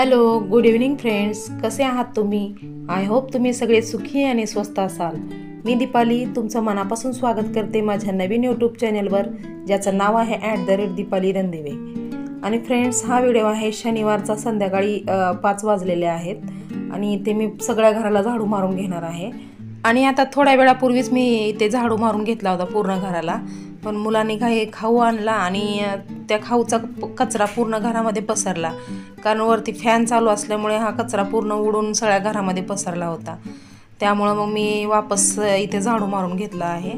Hello good evening friends कसे आहात तुम्ही? आय होप तुम्ही सगळे सुखी आणि स्वस्त असाल. मी दीपाली तुमचं मनापासून स्वागत करते माझ्या नवीन यूट्यूब चॅनलवर ज्याचं नाव आहे at the rate Deepali Randive. आणि फ्रेंड्स हा व्हिडिओ आहे शनिवारचा संध्याकाळी पाच वाजलेले आहेत. आणि इथे मी सगळ्या घराला झाडू मारून घेणार आहे. आणि आता थोड्या वेळापूर्वीच मी इथे झाडू मारून घेतला होता पूर्ण घराला. पण मुलांनी काही खाऊ आणला आणि त्या खाऊचा कचरा पूर्ण घरामध्ये पसरला. कारण वरती फॅन चालू असल्यामुळे हा कचरा पूर्ण उडून सगळ्या घरामध्ये पसरला होता. त्यामुळं मग मी वापस इथे झाडू मारून घेतला आहे.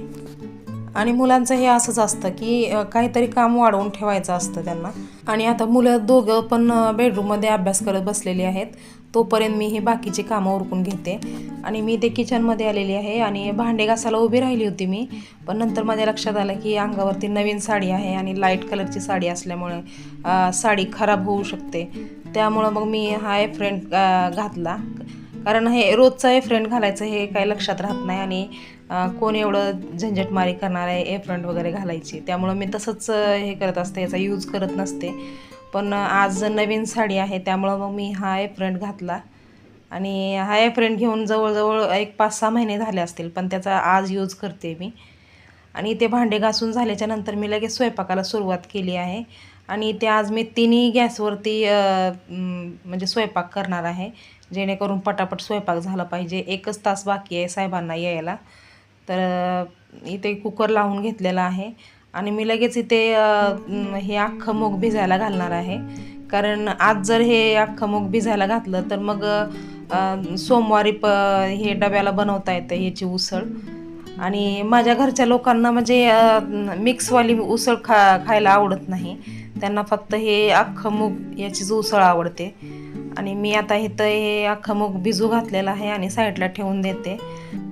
आणि मुलांचं हे असंच असतं की काहीतरी काम वाढवून ठेवायचं असतं त्यांना. आणि आता मुलं दोघं पण बेडरूममध्ये अभ्यास करत बसलेली आहेत. तोपर्यंत मी हे बाकीची कामं उरकून घेते. आणि मी ते किचनमध्ये आलेली आहे आणि भांडे घासायला उभी राहिली होती मी. पण नंतर माझ्या लक्षात आलं की अंगावरती नवीन साडी आहे आणि लाइट कलरची साडी असल्यामुळे साडी खराब होऊ शकते. त्यामुळं मग मी हा फ्रेंड घातला. कारण हे रोजचा एफ्रेंड फ्रेंड घालायचं हे काही लक्षात राहत नाही आणि कोण एवढं झंझटमारी करणार आहे एफ्रंट वगैरे घालायची. त्यामुळं मी तसंच हे करत असते याचा यूज करत नसते. पण आज नवीन साडी आहे त्यामुळं मग मी हा ए घातला. आणि हा ए घेऊन जवळजवळ एक पाच सहा महिने झाले असतील पण त्याचा आज यूज करते मी. आणि ते भांडे घासून झाल्याच्यानंतर मी लगेच स्वयंपाकाला सुरुवात केली आहे. आणि ते आज मी तिन्ही गॅसवरती म्हणजे स्वयंपाक करणार आहे. जेणेकरून पटापट स्वयंपाक झाला पाहिजे. एकच तास बाकी आहे साहेबांना यायला. तर इथे कुकर लावून घेतलेला आहे. आणि मी लगेच इथे हे अख्खं मूग भिजायला घालणार आहे. कारण आज जर हे अख्खं मूग भिजायला घातलं तर मग सोमवारी प हे डब्याला बनवता येतं ह्याची उसळ. आणि माझ्या घरच्या लोकांना म्हणजे मिक्सवाली उसळ खा खायला आवडत नाही. त्यांना फक्त हे अख्खं मूग याचीच उसळ आवडते. आणि मी आता इथं हे अख्खं मूग भिजू घातलेलं आहे आणि साईडला ठेवून देते.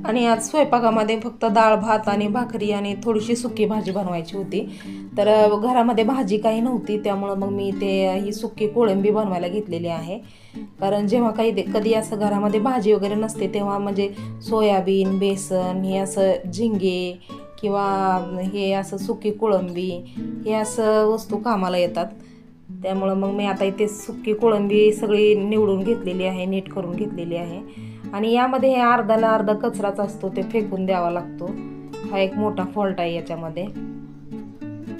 आणि आज स्वयंपाकामध्ये फक्त डाळ भात आणि भाकरी आणि थोडीशी सुकी भाजी बनवायची होती. तर घरामध्ये भाजी काही नव्हती त्यामुळं मग मी ते ही सुकी कोळंबी बनवायला घेतलेली आहे. कारण जेव्हा काही कधी असं घरामध्ये भाजी वगैरे नसते तेव्हा म्हणजे सोयाबीन बेसन हे असं झिंगे किंवा हे असं सुकी कोळंबी हे असं वस्तू कामाला येतात. त्यामुळं मग मी आता इथे सुकी कोळंबी सगळी निवडून घेतलेली आहे नीट करून घेतलेली आहे. आणि यामध्ये हे अर्धाला अर्धा कचराच असतो ते फेकून द्यावा लागतो. हा एक मोठा फॉल्ट आहे याच्यामध्ये.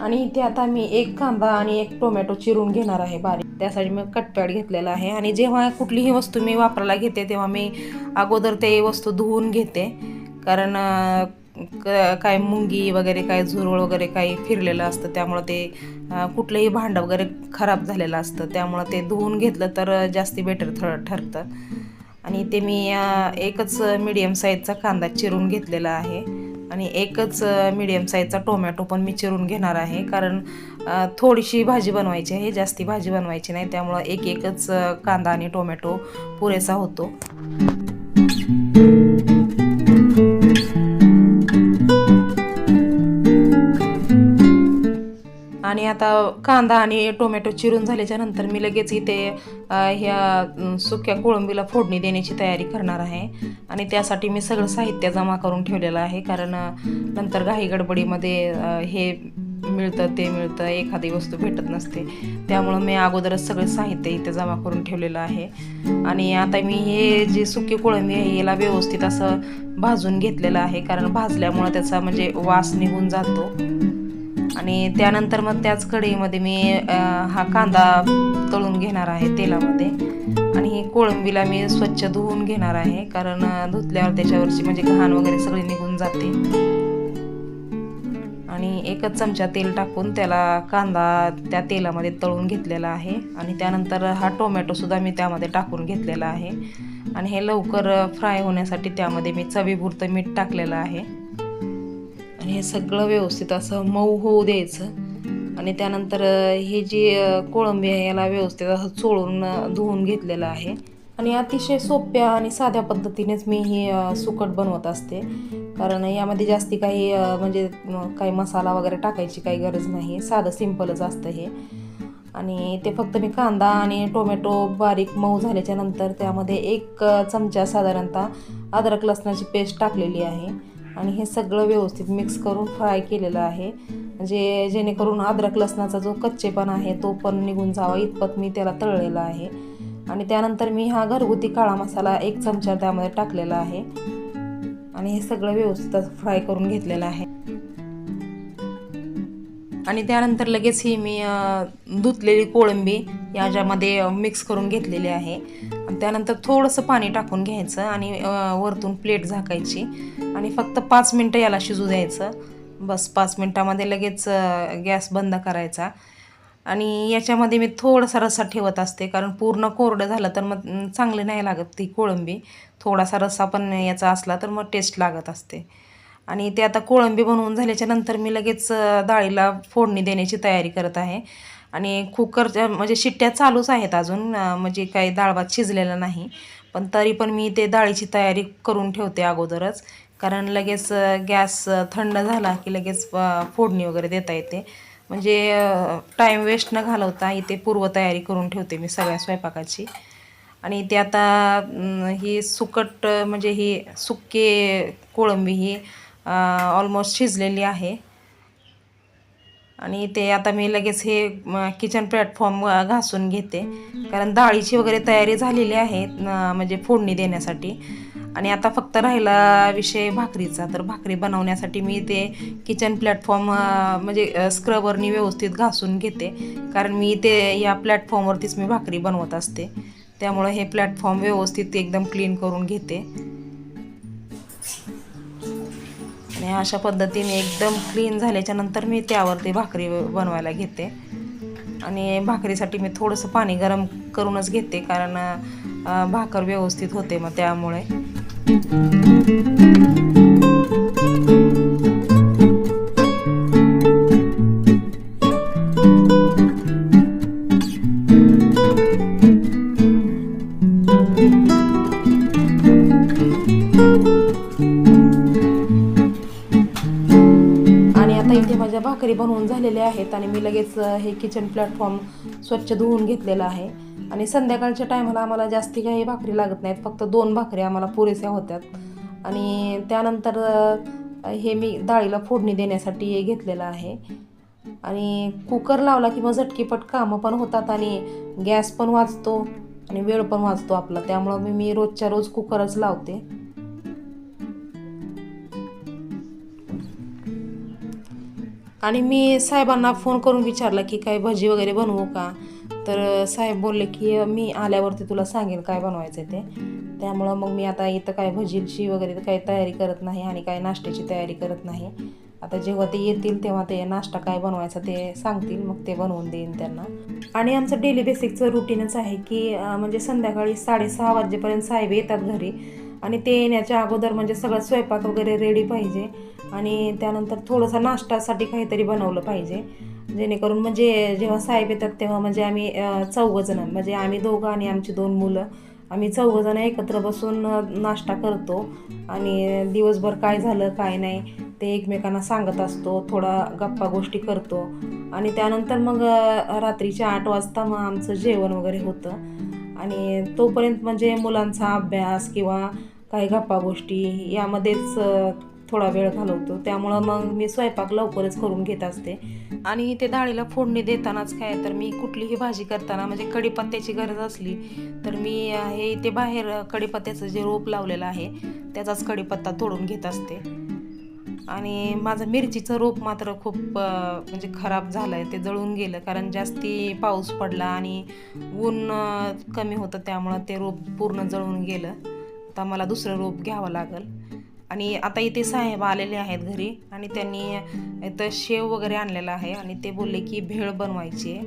आणि इथे आता मी एक कांदा आणि एक टोमॅटो चिरून घेणार आहे बारीक. त्यासाठी मी कटपॅड घेतलेला आहे. आणि जेव्हा कुठलीही वस्तू मी वापरायला घेते तेव्हा मी अगोदर ते वस्तू धुवून घेते. कारण क- काय मुंगी वगैरे काय झुरळ वगैरे काही फिरलेलं असतं त्यामुळं ते कुठलंही भांडं वगैरे खराब झालेलं असतं त्यामुळं ते धुवून घेतलं तर जास्ती बेटर ठ ठरतं. आणि ते मी एकच मिडियम साईजचा कांदा चिरून घेतलेला आहे. आणि एकच मिडियम साईजचा टोमॅटो पण मी चिरून घेणार आहे. कारण थोडीशी भाजी बनवायची आहे. जास्ती भाजी बनवायची नाही. त्यामुळं एक एकच कांदा आणि टोमॅटो पुरेसा होतो. आणि आता कांदा आणि टोमॅटो चिरून झाल्याच्यानंतर मी लगेच इथे ह्या सुक्या कोळंबीला फोडणी देण्याची तयारी करणार आहे. आणि त्यासाठी मी सगळं साहित्य जमा करून ठेवलेलं आहे. कारण नंतर घाई गडबडीमध्ये हे मिळतं ते मिळतं एखादी वस्तू भेटत नसते. त्यामुळं मी अगोदरच सगळं साहित्य इथे जमा करून ठेवलेलं आहे. आणि आता मी हे जे सुकी कोळंबी आहे याला व्यवस्थित असं भाजून घेतलेलं आहे. कारण भाजल्यामुळं त्याचा म्हणजे वास निघून जातो. आणि त्यानंतर मग त्याच कढईमध्ये मी हा कांदा तळून घेणार आहे तेलामध्ये. आणि ही कोळंबीला मी स्वच्छ धुवून घेणार आहे कारण धुतल्यावर त्याच्यावरची म्हणजे घाण वगैरे सगळी निघून जाते. आणि एकच चमचा तेल टाकून त्याला कांदा त्या तेलामध्ये तळून घेतलेला आहे. आणि त्यानंतर हा टोमॅटोसुद्धा मी त्यामध्ये टाकून घेतलेला आहे. आणि हे लवकर फ्राय होण्यासाठी त्यामध्ये मी चवीपुरतं मीठ टाकलेलं आहे. आणि हे सगळं व्यवस्थित असं मऊ होऊ द्यायचं. आणि त्यानंतर हे ही जी कोळंबी आहे याला व्यवस्थित असं चोळून धुवून घेतलेलं आहे. आणि अतिशय सोप्या आणि साध्या पद्धतीनेच मी ही सुकट बनवत असते. कारण यामध्ये जास्ती काही म्हणजे काही मसाला वगैरे टाकायची काही गरज नाही. साधं सिंपलच असतं हे. आणि ते फक्त मी कांदा आणि टोमॅटो बारीक मऊ झाल्याच्यानंतर त्यामध्ये एक चमचा साधारणतः अद्रक लसणाची पेस्ट टाकलेली आहे. आणि हे सगळं व्यवस्थित मिक्स करून फ्राय केलेलं आहे. म्हणजे जेणेकरून अद्रक लसणाचा जो कच्चेपण आहे तो पण निघून जावा. इतपत मी त्याला तळलेला आहे. आणि त्यानंतर मी हा घरगुती काळा मसाला एक चमचा त्यामध्ये टाकलेला आहे. आणि हे सगळं व्यवस्थित फ्राय करून घेतलेलं आहे. आणि त्यानंतर लगेच ही मी धुतलेली कोळंबी याच्यामध्ये मिक्स करून घेतलेली आहे. त्यानंतर थोडंसं पाणी टाकून घ्यायचं आणि वरतून प्लेट झाकायची आणि फक्त पाच मिनटं याला शिजू द्यायचं. बस पाच मिनटामध्ये लगेच गॅस बंद करायचा. आणि याच्यामध्ये मी थोडासा रस्सा ठेवत असते कारण पूर्ण कोरडं झालं तर मग चांगली नाही लागत ती कोळंबी. थोडासा रस्सा पण याचा असला तर मग टेस्ट लागत असते. आणि ते आता कोळंबी बनवून झाल्याच्यानंतर मी लगेच डाळीला फोडणी देण्याची तयारी करत आहे. आणि कुकरच्या म्हणजे शिट्ट्या चालूच आहेत अजून म्हणजे काही डाळ भात शिजलेला नाही. पण तरी पण मी ते डाळीची तयारी करून ठेवते अगोदरच. कारण लगेच गॅस थंड झाला की लगेच फोडणी वगैरे देता येते. म्हणजे टाईम वेस्ट न घालवता इथे पूर्वतयारी करून ठेवते मी सगळ्या स्वयंपाकाची. आणि ते आता ही सुकट म्हणजे ही सुके कोळंबी ही ऑलमोस्ट शिजलेली आहे. आणि ते आता मी लगेच हे किचन प्लॅटफॉर्म घासून घेते. कारण डाळीची वगैरे तयारी झालेली आहे म्हणजे फोडणी देण्यासाठी. आणि आता फक्त राहिला विषय भाकरीचा. तर भाकरी बनवण्यासाठी मी ते किचन प्लॅटफॉर्म म्हणजे स्क्रबरनी व्यवस्थित घासून घेते. कारण मी ते या प्लॅटफॉर्मवरतीच मी भाकरी बनवत असते. त्यामुळं हे प्लॅटफॉर्म व्यवस्थित एकदम क्लीन करून घेते. आणि अशा पद्धतीने एकदम क्लीन झाल्याच्यानंतर मी त्यावरती भाकरी बनवायला घेते. आणि भाकरीसाठी मी थोडंसं पाणी गरम करूनच घेते कारण भाकर व्यवस्थित होते मग त्यामुळे. बनवून झालेले आहेत आणि मी लगेच हे किचन प्लॅटफॉर्म स्वच्छ धुवून घेतलेलं आहे. आणि संध्याकाळच्या टायमाला आम्हाला जास्ती काही भाकरी लागत नाहीत फक्त दोन भाकरी आम्हाला पुरेशा होत्यात. आणि त्यानंतर हे मी डाळीला फोडणी देण्यासाठी घेतलेलं आहे. आणि कुकर लावला की मग झटकीपट कामं पण होतात आणि गॅस पण वाचतो आणि वेळ पण वाचतो आपला. त्यामुळं मी मी रोजच्या रोज कुकरच लावते. आणि मी साहेबांना फोन करून विचारला की काय भजी वगैरे बनवू का? तर साहेब बोलले की मी आल्यावरती तुला सांगेन काय बनवायचं ते. त्यामुळं मग मी आता इथं काय भजीची वगैरे काही तयारी करत नाही आणि काय नाश्त्याची तयारी करत नाही. आता जेव्हा ते येतील तेव्हा ते नाश्ता काय बनवायचा ते सांगतील मग ते बनवून देईन त्यांना. आणि आमचं डेली बेसिकचं रुटीनच आहे की म्हणजे संध्याकाळी साडेसहा वाजेपर्यंत साहेब येतात घरी. आणि ते येण्याच्या अगोदर म्हणजे सगळं स्वयंपाक वगैरे रेडी पाहिजे. आणि त्यानंतर थोडंसं नाश्तासाठी काहीतरी बनवलं पाहिजे. जेणेकरून म्हणजे जेव्हा साहेब येतात तेव्हा म्हणजे आम्ही चौघजणं म्हणजे आम्ही दोघं आणि आमची दोन मुलं आम्ही चौघजणं एकत्र बसून नाश्ता करतो. आणि दिवसभर काय झालं काय नाही ते एकमेकांना सांगत असतो थोडा गप्पा गोष्टी करतो. आणि त्यानंतर मग रात्रीच्या आठ वाजता मग आमचं जेवण वगैरे होतं. आणि तोपर्यंत म्हणजे मुलांचा अभ्यास किंवा काही गप्पा गोष्टी यामध्येच थोडा वेळ घालवतो. त्यामुळं मग मी स्वयंपाक लवकरच करून घेत असते. आणि ते डाळीला फोडणी देतानाच काय तर मी कुठलीही भाजी करताना म्हणजे कढीपत्त्याची गरज असली तर मी हे इथे बाहेर कढीपत्त्याचं जे रोप लावलेलं आहे त्याचाच कढीपत्ता तोडून घेत असते. आणि माझं मिरचीचं रोप मात्र खूप म्हणजे खराब झालं आहे ते जळून गेलं. कारण जास्ती पाऊस पडला आणि ऊन कमी होतं त्यामुळं ते रोप पूर्ण जळून गेलं. आता मला दुसरं रोप घ्यावं लागेल. आणि आता इथे साहेब आलेले आहेत घरी आणि त्यांनी इथं शेव वगैरे आणलेला आहे आणि ते बोलले की भेळ बनवायची आहे.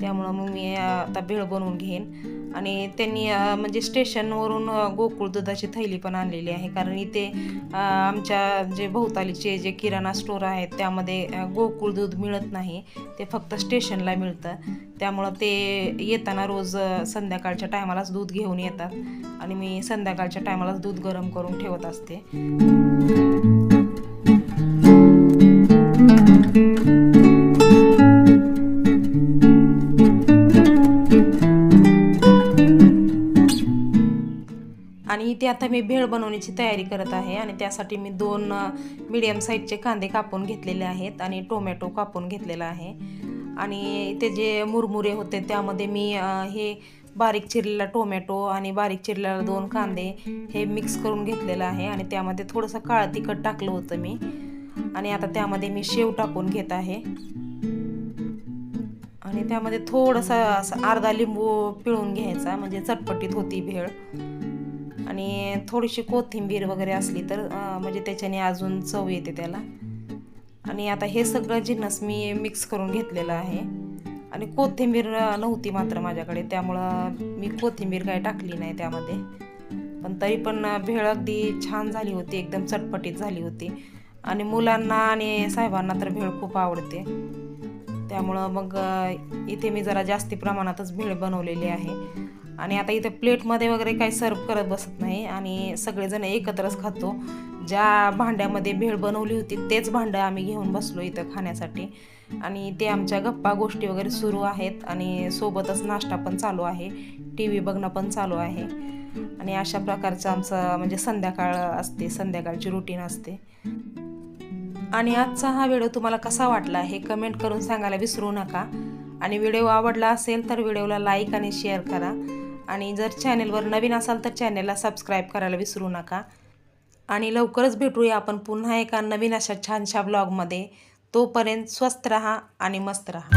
त्यामुळं मग मी आता भेळ बनवून घेईन. आणि त्यांनी म्हणजे स्टेशनवरून गोकुळ दुधाची थैली पण आणलेली आहे. कारण इथे आमच्या जे भोवतालीचे जे किराणा स्टोर आहेत त्यामध्ये गोकुळ दूध मिळत नाही. ते फक्त स्टेशनला मिळतं. त्यामुळं ते येताना रोज संध्याकाळच्या टायमालाच दूध घेऊन येतात. आणि मी संध्याकाळच्या टायमालाच दूध गरम करून ठेवत असते. ती आता मी भेळ बनवण्याची तयारी करत आहे आणि त्यासाठी मी दोन मिडियम साईजचे कांदे कापून घेतलेले आहेत आणि टोमॅटो कापून घेतलेला आहे. आणि इथे जे मुरमुरे होते त्यामध्ये मी हे बारीक चिरलेला टोमॅटो आणि बारीक चिरलेला दोन कांदे हे मिक्स करून घेतलेलं आहे आणि त्यामध्ये थोडंसं काळं तिखट टाकलं होतं मी. आणि आता त्यामध्ये मी शेव टाकून घेत आहे. आणि त्यामध्ये थोडंसं असं अर्धा लिंबू पिळून घ्यायचा म्हणजे चटपटीत होती भेळ. आणि थोडीशी कोथिंबीर वगैरे असली तर म्हणजे त्याच्याने अजून चव येते त्याला. आणि आता हे सगळं जिन्नस मी मिक्स करून घेतलेलं आहे. आणि कोथिंबीर नव्हती मात्र माझ्याकडे त्यामुळं मी कोथिंबीर काय टाकली नाही त्यामध्ये. पण तरी पण भेळ अगदी छान झाली होती एकदम चटपटीत झाली होती. आणि मुलांना आणि साहेबांना तर भेळ खूप आवडते. त्यामुळं मग इथे मी जरा जास्ती प्रमाणातच भेळ बनवलेली आहे. आणि आता इथे प्लेटमध्ये वगैरे काही सर्व करत बसत नाही आणि सगळेजण एकत्रच खातो. ज्या भांड्यामध्ये भेळ बनवली होती तेच भांडं आम्ही घेऊन बसलो इथं खाण्यासाठी. आणि ते आमच्या गप्पा गोष्टी वगैरे सुरू आहेत आणि सोबतच नाश्ता पण चालू आहे. टी व्ही बघणं पण चालू आहे. आणि अशा प्रकारचं आमचं म्हणजे संध्याकाळ असते संध्याकाळची रुटीन असते. आणि आजचा हा व्हिडिओ तुम्हाला कसा वाटला हे कमेंट करून सांगायला विसरू नका. आणि व्हिडिओ आवडला असेल तर व्हिडिओला लाईक आणि शेअर करा. आणि जर चॅनेलवर नवीन असाल तर चॅनेलला सबस्क्राईब करायला विसरू नका. आणि लवकरच भेटूया आपण पुन्हा एका नवीन अशा छानशा ब्लॉगमध्ये तोपर्यंत स्वस्त रहा आणि मस्त रहा.